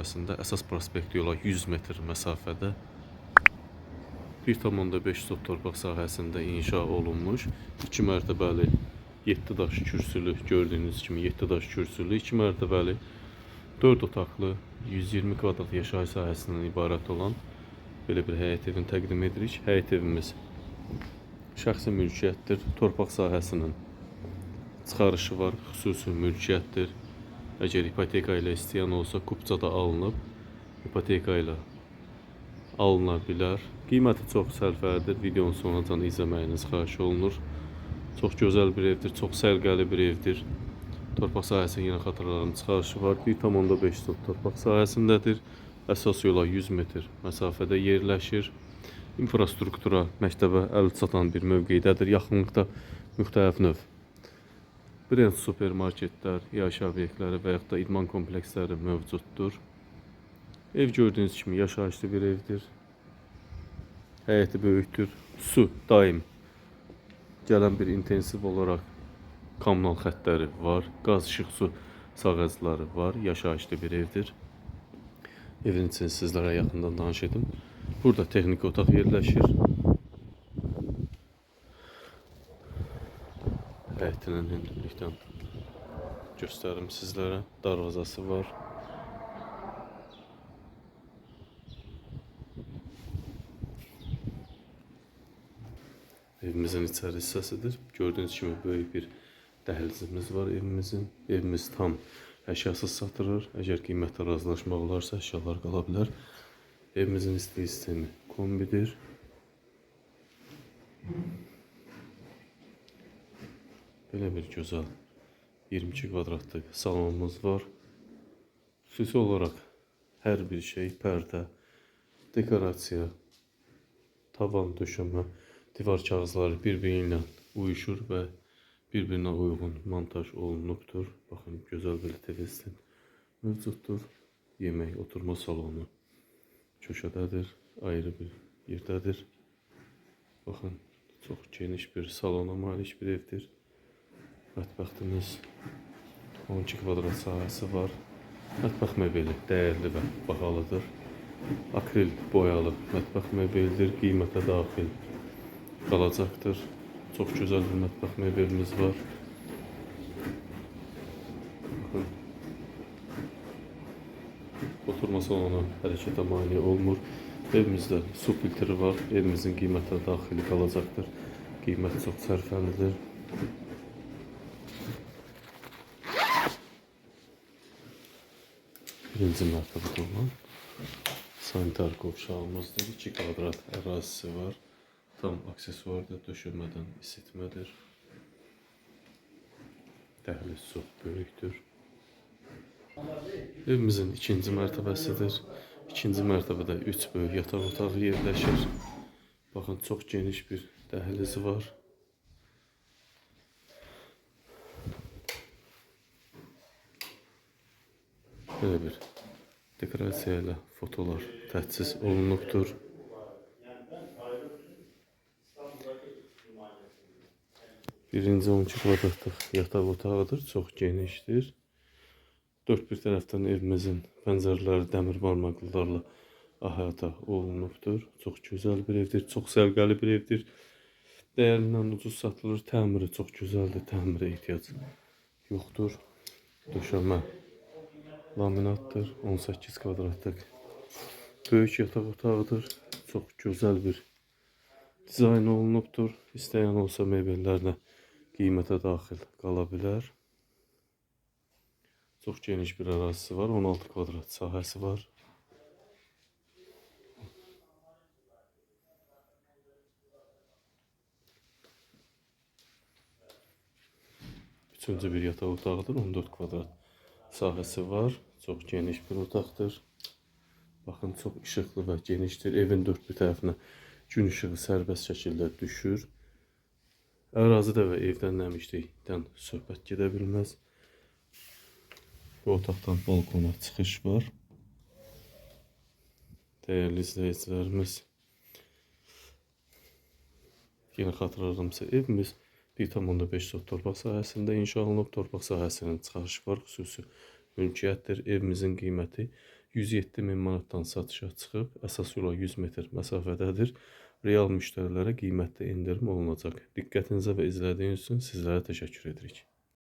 arasında əsas prospekt yola 100 metr məsafədə 1,5 sot torpaq sahəsində inşa olunmuş 2 mərtəbəli 7 daş kürsülü gördüyünüz kimi 7 daş kürsülü 2 mərtəbəli 4 otaqlı 120 kvadrat yaşayış sahəsindən ibarət olan belə bir həyət evini təqdim edirik. Həyət evimiz şəxsi mülkiyyətdir. Torpaq sahəsinin çıxarışı var, xüsusi mülkiyyətdir. Əgər ipoteka ilə istəyən olsa, kupçada alınıb, ipoteka ilə alına bilər. Qiyməti çox sərfəlidir. Videonun sonucan izləməyiniz xahiş olunur. Çox gözəl bir evdir, çox sərgəli bir evdir. Torpaq sahəsinin yenə xatırladım çıxarışı var. 1,5 sot torpaq sahəsindədir. Əsas yola 100 metr məsafədə yerləşir. İnfrastruktura, məktəbə əl çatan bir mövqeydədir. Yaxınlıqda müxtəlif növ brend supermarketlər, yaşayış obyektləri və da idman kompleksləri mövcuddur. Ev gördüyünüz kimi yaşayışlı bir evdir. Həyəti böyükdür. Su daim gələn bir intensiv olaraq kommunal xəttləri var. Qaz, işıq, su sağəzləri var. Yaşayışlı bir evdir. Evin için sizlərə yaxından danış edim. Burada texniki otaq yerləşir. Həyətinin hündürlükdən göstərim sizlərə. Darvazası var. Evimizin içəri hissəsidir. Gördüyünüz kimi böyük bir dəhlizimiz var evimizin. Evimiz tam əşyasız satılır. Əgər qiymətlə razılaşmaq olarsa əşyalar qala bilər. Evimizin istilik sistemi kombidir. Belə bir gözəl 22 kvadratlıq salonumuz var. Xüsusi olaraq hər bir şey pərdə, dekorasiya, tavan döşəmə, divar kağızları bir-biri ilə uyuşur və bir-birinə uyğun montaj olunubdur. Baxın, gözəl bir televizyon mövcuddur. Yemək, oturma salonu köşədədir, ayrı bir yerdədir. Baxın, çox geniş bir salona malik bir evdir. Mətbəximiz 12 kvadrat sahəsi var. Mətbəx mebeli dəyərli və bahalıdır. Akril boyalı mətbəx mebelidir. Qiymətə daxil qalacaqdır. Çox gözəl bir mətbəx mebelimiz var. Oturma salonu hərəkətə mane olmur. Evimizdə su filtri var. Evimizin qiymətə daxili qalacaqdır. Qiymət çox sərfəlidir. Birinci mərtəbədə olan sanitar qovşağımızdır. 2 kvadrat ərazisi var. Tam aksesuardır, döşəmədən isitmədir. Dəhliz çox böyükdür. Evimizin ikinci mərtəbəsidir. İkinci mərtəbədə 3 böyük yataq otağı yerləşir. Baxın, çox geniş bir dəhlizi var. Belə bir dekorasiya ilə fotolar təchiz olunubdur. Birinci 12 kvadratlıq yataq otağıdır, çox genişdir. Dörd bir tərəfdən evimizin pəncərələri dəmir barmaqlılarla əhatə olunubdur. Çox gözəl bir evdir, çox sərgəli bir evdir. Dəyərindən ucuz satılır, təmiri çox gözəldir, təmirə ehtiyac yoxdur. Döşəmə laminatdır, 18 kvadratlıq. Böyük yataq otağıdır, çox gözəl bir dizayn olunubdur. İstəyən olsa mebellərlə qiymətə daxil qala bilər. Çox geniş bir ərazisi var, 16 kvadrat sahəsi var. Üçüncü bir yataq otağıdır, 14 kvadrat sahəsi var. Çox geniş bir otaqdır. Baxın, çox işıqlı və genişdir. Evin dörd bir tərəfinə gün işığı sərbəst şəkildə düşür. Ərazidə və evdən nəmişlikdən söhbət gedə bilməz. Bu otaqdan balkona çıxış var. Dəyərli izləyicilərimiz, yenə xatırladımsa evimiz 1,5 sot torpaq sahəsində inşa olunub. Torpaq sahəsinin çıxarışı var, xüsusi mülkiyyətdir. Evimizin qiyməti 107 min manatdan satışa çıxıb, əsas yola 100 metr məsafədədir. Real müştərilərə qiymətdə endirim olunacaq. Diqqətinizə və izlədiyiniz üçün sizlərə təşəkkür edirik.